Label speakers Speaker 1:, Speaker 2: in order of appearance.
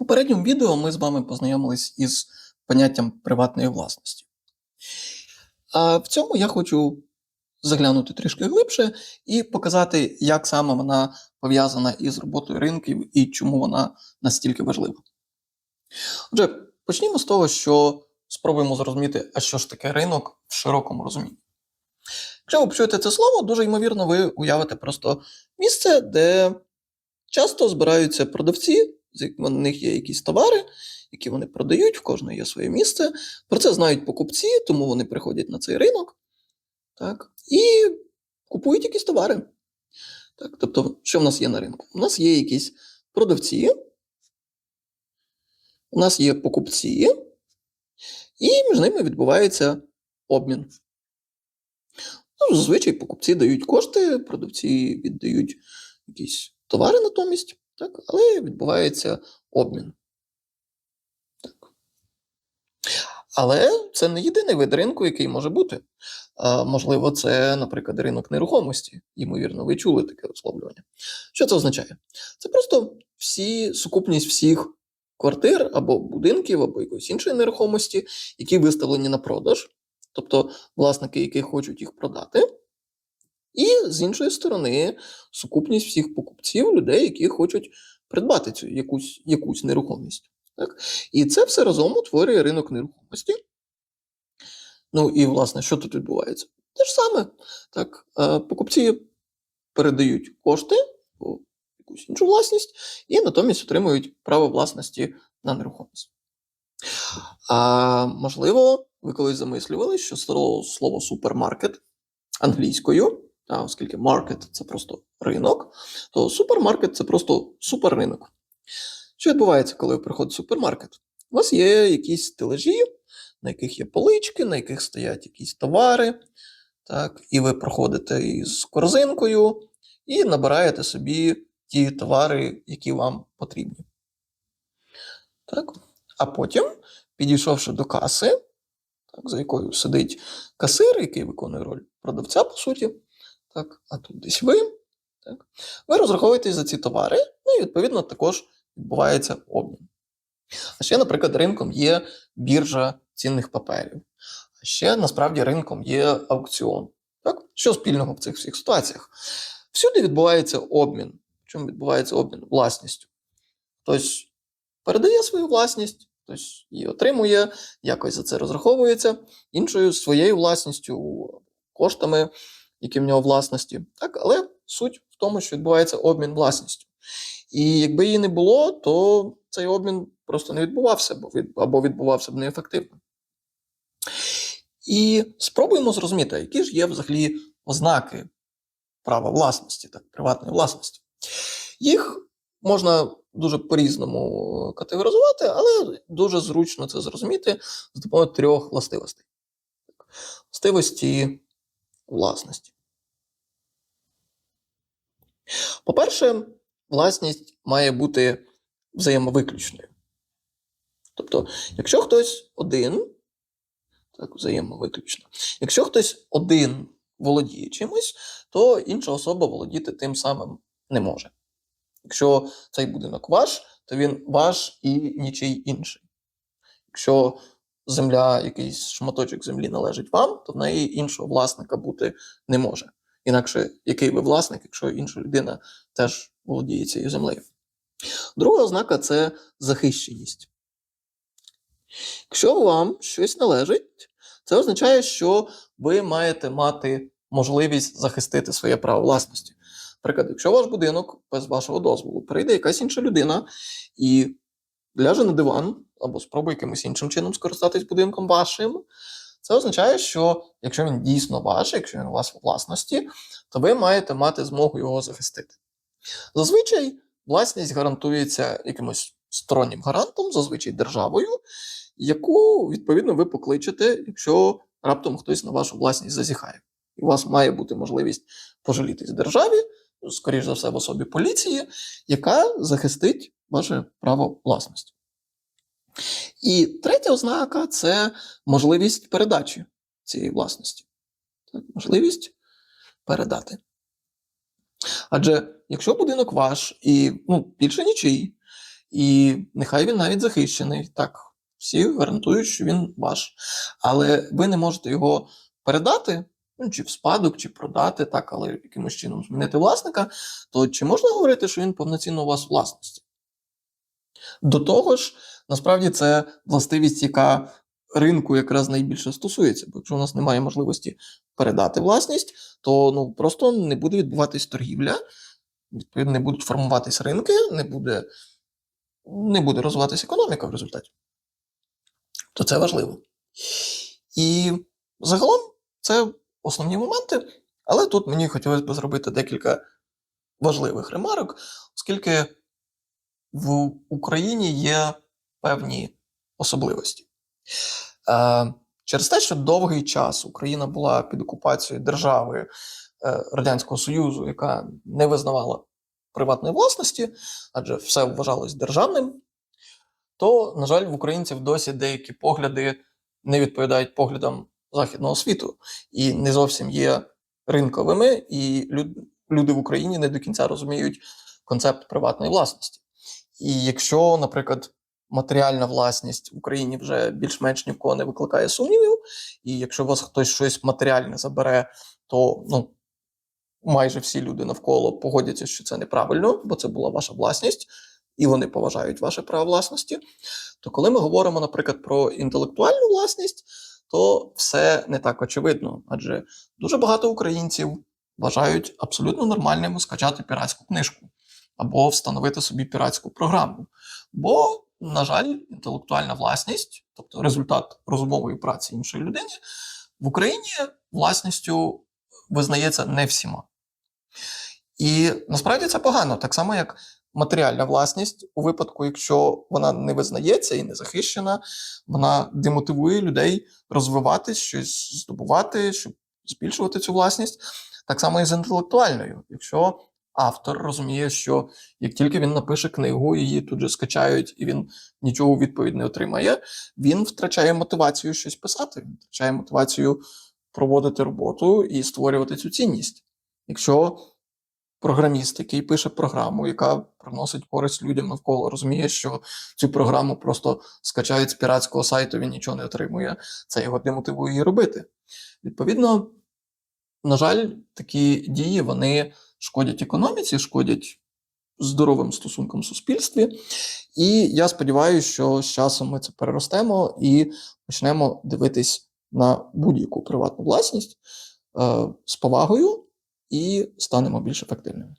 Speaker 1: попередньому відео ми з вами познайомились із поняттям приватної власності. А в цьому я хочу заглянути трішки глибше і показати, як саме вона пов'язана із роботою ринків і чому вона настільки важлива. Отже, почнімо з того, що спробуємо зрозуміти, а що ж таке ринок в широкому розумінні. Якщо ви почуєте це слово, дуже ймовірно, ви уявите просто місце, де часто збираються продавці, в них є якісь товари, які вони продають, в кожного є своє місце. Про це знають покупці, тому вони приходять на цей ринок так, і купують якісь товари. Так, тобто, що в нас є на ринку? У нас є якісь продавці, у нас є покупці, і між ними відбувається обмін. Ну, зазвичай покупці дають кошти, продавці віддають якісь товари натомість, так, але відбувається обмін. Так. Але це не єдиний вид ринку, який може бути. А, можливо, це, наприклад, ринок нерухомості. Ймовірно, ви чули таке висловлювання. Що це означає? Це просто всі сукупність всіх квартир або будинків, або якоїсь іншої нерухомості, які виставлені на продаж, тобто власники, які хочуть їх продати. І з іншої сторони, сукупність всіх покупців, людей, які хочуть придбати цю якусь якусь нерухомість. Так? І це все разом утворює ринок нерухомості. Ну і, власне, що тут відбувається? Те ж саме. Так, е, Покупці передають кошти у якусь іншу власність, і натомість отримують право власності на нерухомість. А можливо, ви колись замислювали, що слово супермаркет англійською, а оскільки маркет це просто ринок, то супермаркет це просто суперринок. Що відбувається, коли ви приходите в супермаркет? У вас є якісь стележі, на яких є полички, на яких стоять якісь товари, так, і ви проходите із корзинкою і набираєте собі ті товари, які вам потрібні. Так. А потім, підійшовши до каси, так, за якою сидить касир, який виконує роль продавця, по суті, так, а тут десь ви, так, ви розраховуєтесь за ці товари, ну і відповідно також відбувається обмін. А ще, наприклад, ринком є біржа цінних паперів. А ще насправді ринком є аукціон. Так? Що спільного в цих всіх ситуаціях? Всюди відбувається обмін. Чому відбувається обмін? Власністю. Хтось передає свою власність, хтось її отримує, якось за це розраховується, іншою своєю власністю, коштами, які в нього власності. Так? Але суть в тому, що відбувається обмін власністю. І якби її не було, то цей обмін просто не відбувався, або відбувався б неефективно. І спробуємо зрозуміти, які ж є взагалі ознаки права власності, так, приватної власності. Їх можна дуже по-різному категоризувати, але дуже зручно це зрозуміти з допомогою трьох властивостей. Властивості власності. По-перше, власність має бути взаємовиключною. Тобто, якщо хтось один, так, взаємовиключно, якщо хтось один володіє чимось, то інша особа володіти тим самим не може. Якщо цей будинок ваш, то він ваш і нічий інший. Якщо земля, якийсь шматочок землі належить вам, то в неї іншого власника бути не може. Інакше, який ви власник, якщо інша людина теж володіє цією землею. Друга ознака це захищеність. Якщо вам щось належить, це означає, що ви маєте мати можливість захистити своє право власності. Наприклад, якщо ваш будинок без вашого дозволу прийде якась інша людина і ляже на диван або спробує якимось іншим чином скористатись будинком вашим, це означає, що якщо він дійсно ваш, якщо він у вас у власності, то ви маєте мати змогу його захистити. Зазвичай власність гарантується якимось стороннім гарантом, зазвичай державою, яку, відповідно, ви покличете, якщо раптом хтось на вашу власність зазіхає. І у вас має бути можливість пожалітись державі, скоріш за все, в особі поліції, яка захистить ваше право власності. І третя ознака це можливість передачі цієї власності. Так, Можливість передати. Адже якщо будинок ваш і ну, більше нічий, І нехай він навіть захищений. Так, всі гарантують, що він ваш. Але ви не можете його передати, ну, чи в спадок, чи продати, так, але якимось чином змінити власника, то чи можна говорити, що він повноцінно у вас власності? До того ж, насправді це властивість, яка ринку якраз найбільше стосується. Бо якщо у нас немає можливості передати власність, то ну, просто не буде відбуватись торгівля, відповідно, не будуть формуватись ринки, не буде, не буде розвиватися економіка в результаті. То це важливо. І загалом це основні моменти, але тут мені хотілося б зробити декілька важливих ремарок, оскільки в Україні є певні особливості. Е, Через те, що довгий час Україна була під окупацією держави е, Радянського Союзу, яка не визнавала приватної власності, адже все вважалось державним, то, на жаль, в українців досі деякі погляди не відповідають поглядам західного світу і не зовсім є ринковими, і люд- люди в Україні не до кінця розуміють концепт приватної власності. І якщо, наприклад, матеріальна власність в Україні вже більш-менш ні в кого не викликає сумнівів, і якщо у вас хтось щось матеріальне забере, то ну, майже всі люди навколо погодяться, що це неправильно, бо це була ваша власність, і вони поважають ваше право власності. То коли ми говоримо, наприклад, про інтелектуальну власність, то все не так очевидно, адже дуже багато українців вважають абсолютно нормальним скачати піратську книжку або встановити собі піратську програму. Бо, на жаль, інтелектуальна власність, тобто результат розумової праці іншої людини, в Україні власністю визнається не всіма. І насправді це погано, так само як матеріальна власність, у випадку, якщо вона не визнається і не захищена, вона демотивує людей розвиватись, щось здобувати, щоб збільшувати цю власність. Так само і з інтелектуальною. Якщо автор розуміє, що як тільки він напише книгу, її тут же скачають, і він нічого у відповідь не отримає, він втрачає мотивацію щось писати, він втрачає мотивацію проводити роботу і створювати цю цінність. Якщо програміст, який пише програму, яка приносить користь людям навколо, розуміє, що цю програму просто скачають з піратського сайту, він нічого не отримує, це його демотивує її робити. Відповідно, на жаль, такі дії вони шкодять економіці, шкодять здоровим стосункам в суспільстві. І я сподіваюся, що з часом ми це переростемо і почнемо дивитись на будь-яку приватну власність е, з повагою і станемо більш ефективними.